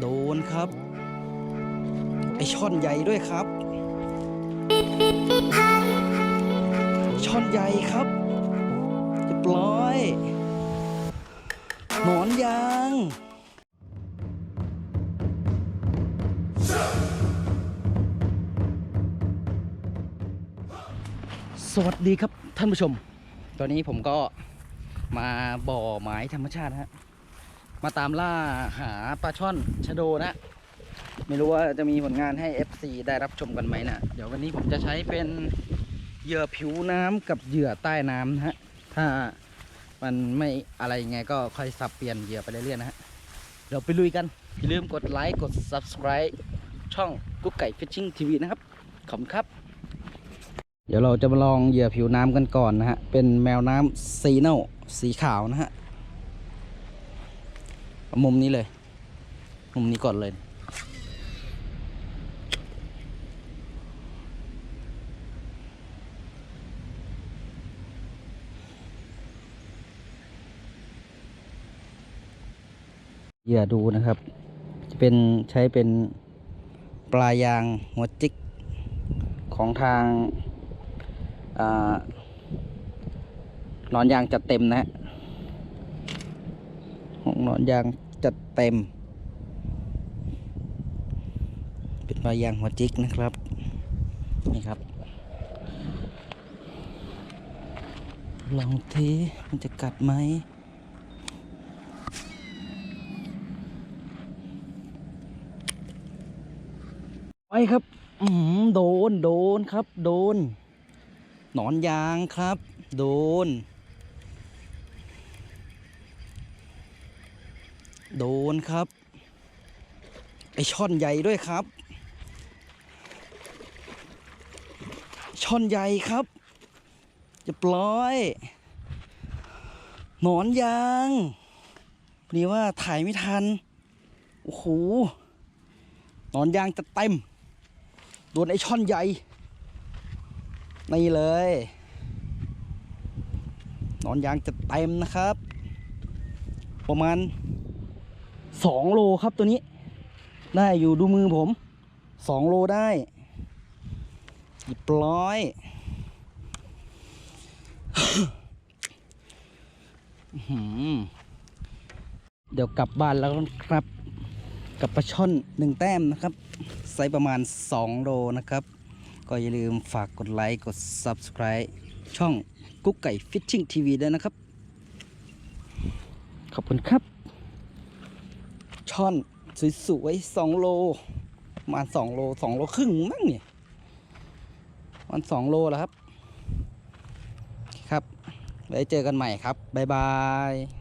โดนครับ ไอช่อนใหญ่ด้วยครับ ช่อนใหญ่ครับเรียบร้อย หนอนยางสวัสดีครับท่านผู้ชม ตอนนี้ผมก็มาบ่อหมายธรรมชาตินะฮะ มาตามล่าหาปลาช่อนชะโดนะ ไม่รู้ว่าจะมีผลงานให้ FC ได้รับชมกันไหมนะเดี๋ยววันนี้ผมจะใช้เป็นเหยื่อผิวน้ำกับเหยื่อใต้น้ำนะฮะ ถ้ามันไม่อะไรยังไงก็ค่อยสับเปลี่ยนเหยื่อไปเรื่อยๆนะฮะ เดี๋ยวไปลุยกัน อย่าลืมกดไลค์กด Subscribe ช่องกุ๊กไก่ฟิชชิ่งทีวีนะครับ ขอบคุณครับ เดี๋ยวเราจะมาลองเหยื่อผิวน้ำกันก่อนนะฮะ เป็นแมวน้ำซีโนสีขาวนะฮะ มุมนี้เลย มุมนี้ก่อนเลยเหยื่อดูนะครับ จะเป็นใช้เป็นปลายางหัวจิกของทางอนอนยางจัดเต็มนะฮะ ของนอนยางจัดเต็ม เป็นปลายางหัวจิกนะครับ นี่ครับ ลองทีมันจะกัดไหมไปครับ อืมโดน โดนครับ โดน หนอนยางครับ โดน โดนครับ ไอช่อนใหญ่ด้วยครับ ช่อนใหญ่ครับจะปล่อยหนอนยางพอดีว่าถ่ายไม่ทัน โอ้โหหนอนยางจะเต็ม โดนไอช่อนใหญ่ นี่เลยหนอนยางจะเต็มนะครับ ประมาณ สองโลครับตัวนี้ ได้อยู่ดูมือผมสองโลได้หยิบร้อยเดี๋ยวกลับบ้านแล้วครับ กับปลาช่อนหนึ่งแต้มนะครับไซส์ประมาณ 2 โลนะครับ ก็อย่าลืมฝากกดไลค์กด Subscribe ช่องกุ๊กไก่ฟิชชิ่งทีวีด้วยนะครับ ขอบคุณครับ ช่อนสวยๆสองโลมาสองโลสองโลครึ่งมั้งเนี่ยมัน2โลแล้วครับ ครับไว้เจอกันใหม่ครับ บ๊ายบาย